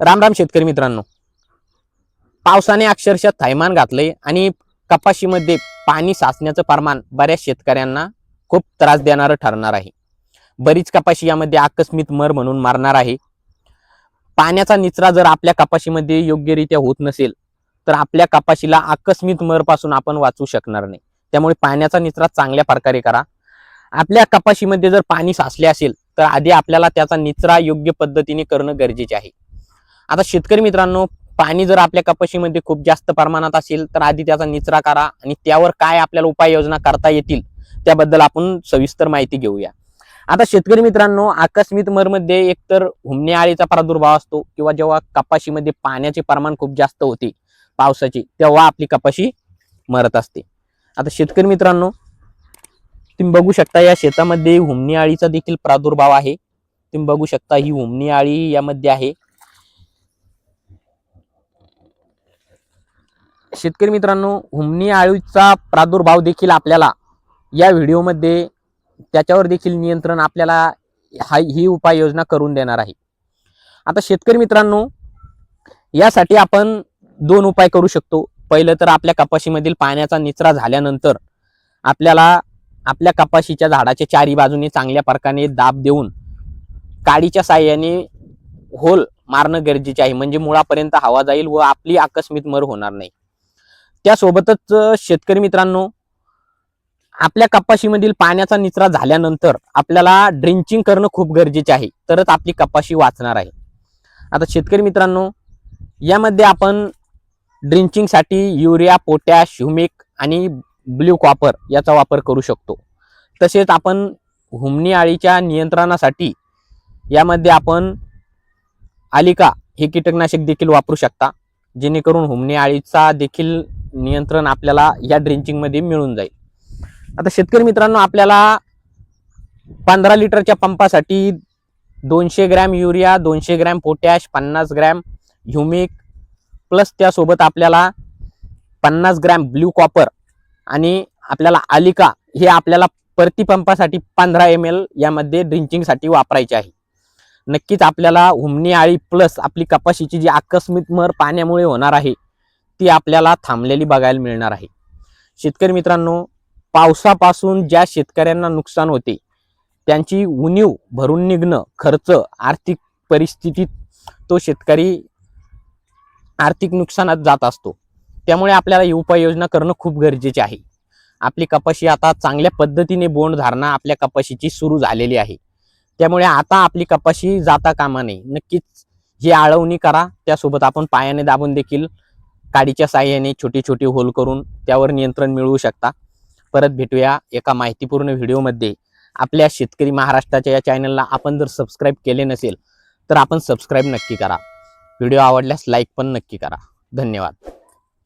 राम राम शेतकरी मित्रांनो. पावसाने अक्षरशः थैमान घातलंय आणि कपाशीमध्ये पाणी साचण्याचं प्रमाण बऱ्याच शेतकऱ्यांना खूप त्रास देणारं ठरणार आहे. बरीच कपाशी यामध्ये आकस्मिक मर म्हणून मारणार आहे. पाण्याचा निचरा जर आपल्या कपाशीमध्ये योग्यरित्या होत नसेल तर आपल्या कपाशीला आकस्मिक मरपासून आपण वाचू शकणार नाही. त्यामुळे पाण्याचा निचरा चांगल्या प्रकारे करा. आपल्या कपाशीमध्ये जर पाणी साचले असेल तर आधी आपल्याला त्याचा निचरा योग्य पद्धतीने करणं गरजेचे आहे. आता शेतकरी मित्रांनो पाणी जर आपल्या कपाशीमध्ये खूप जास्त प्रमाणात असेल तर आधी त्याचा निचरा करा आणि त्यावर काय आपल्याला उपाययोजना करता येतील त्याबद्दल आपण सविस्तर माहिती घेऊया. आता शेतकरी मित्रांनो आकस्मिक मरमध्ये एकतर हुमने आळीचा प्रादुर्भाव असतो किंवा जेव्हा कपाशीमध्ये पाण्याचे प्रमाण खूप जास्त होते पावसाची तेव्हा आपली कपाशी मरत असते. आता शेतकरी मित्रांनो तुम्ही बघू शकता या शेतामध्ये हुमणी आळीचा देखील प्रादुर्भाव आहे. तुम्ही बघू शकता ही हुमणी आळी यामध्ये आहे. शेतकरी मित्रांनो हुमणी आळूचा प्रादुर्भाव देखील आपल्याला या व्हिडिओमध्ये त्याच्यावर देखील नियंत्रण आपल्याला हा ही उपाययोजना करून देणार आहे. आता शेतकरी मित्रांनो यासाठी आपण दोन उपाय करू शकतो. पहिलं तर आपल्या कपाशीमधील पाण्याचा निचरा झाल्यानंतर आपल्याला आपल्या कपाशीच्या झाडाच्या चारी बाजूने चांगल्या प्रकारे दाब देऊन काडीच्या साह्याने होल मारणं गरजेचे आहे. म्हणजे मुळापर्यंत हवा जाईल व आपली आकस्मिक मर होणार नाही. त्यासोबतच शेतकरी मित्रांनो आपल्या कपाशीमधील पाण्याचा निचरा झाल्यानंतर आपल्याला ड्रिंचिंग करणं खूप गरजेचे आहे. तरच आपली कपाशी वाचणार आहे. आता शेतकरी मित्रांनो यामध्ये आपण ड्रिंचिंगसाठी युरिया पोटॅश ह्युमिक आणि ब्ल्यू कॉपर याचा वापर करू शकतो. तसेच आपण हुमणी आळीच्या नियंत्रणासाठी यामध्ये आपण आलिका हे कीटकनाशक देखील वापरू शकता. जेणेकरून हुमणी आळीचा देखील नियंत्रण आपल्याला या ड्रिंचिंगमध्ये मिळून जाईल. आता शेतकरी मित्रांनो आपल्याला पंधरा लिटरच्या पंपासाठी दोनशे ग्रॅम युरिया दोनशे ग्रॅम पोटॅश पन्नास ग्रॅम ह्युमिक प्लस त्यासोबत आपल्याला पन्नास ग्रॅम ब्ल्यू कॉपर आणि आपल्याला आलिका हे आपल्याला प्रतिपंपासाठी पंधरा एम एल यामध्ये ड्रिंचिंगसाठी वापरायचे आहे. नक्कीच आपल्याला हुमणी आळी प्लस आपली कपाशीची जी आकस्मिक मर पाण्यामुळे होणार आहे ती आपल्याला थांबलेली बघायला मिळणार आहे. शेतकरी मित्रांनो पावसापासून ज्या शेतकऱ्यांना नुकसान होते त्यांची उणीव भरून निघणं खर्च आर्थिक परिस्थितीत तो शेतकरी आर्थिक नुकसानात जात असतो. त्यामुळे आपल्याला ही उपाययोजना करणं खूप गरजेचे आहे. आपली कपाशी आता चांगल्या पद्धतीने बोंड धारणा आपल्या कपाशीची सुरू झालेली आहे. त्यामुळे आता आपली कपाशी जाता कामा नये. नक्कीच ही आळवणी करा. त्यासोबत आपण पायाने दाबून देखील काडीच्या साह्याने छोटी छोटी होल करून त्यावर नियंत्रण मिळवू शकता. परत भेटूया एका माहितीपूर्ण व्हिडिओमध्ये. आपल्या शेतकरी महाराष्ट्राच्या या चॅनलला आपण जर सबस्क्राईब केले नसेल तर आपण सबस्क्राईब नक्की करा. व्हिडिओ आवडल्यास लाईक पण नक्की करा. धन्यवाद.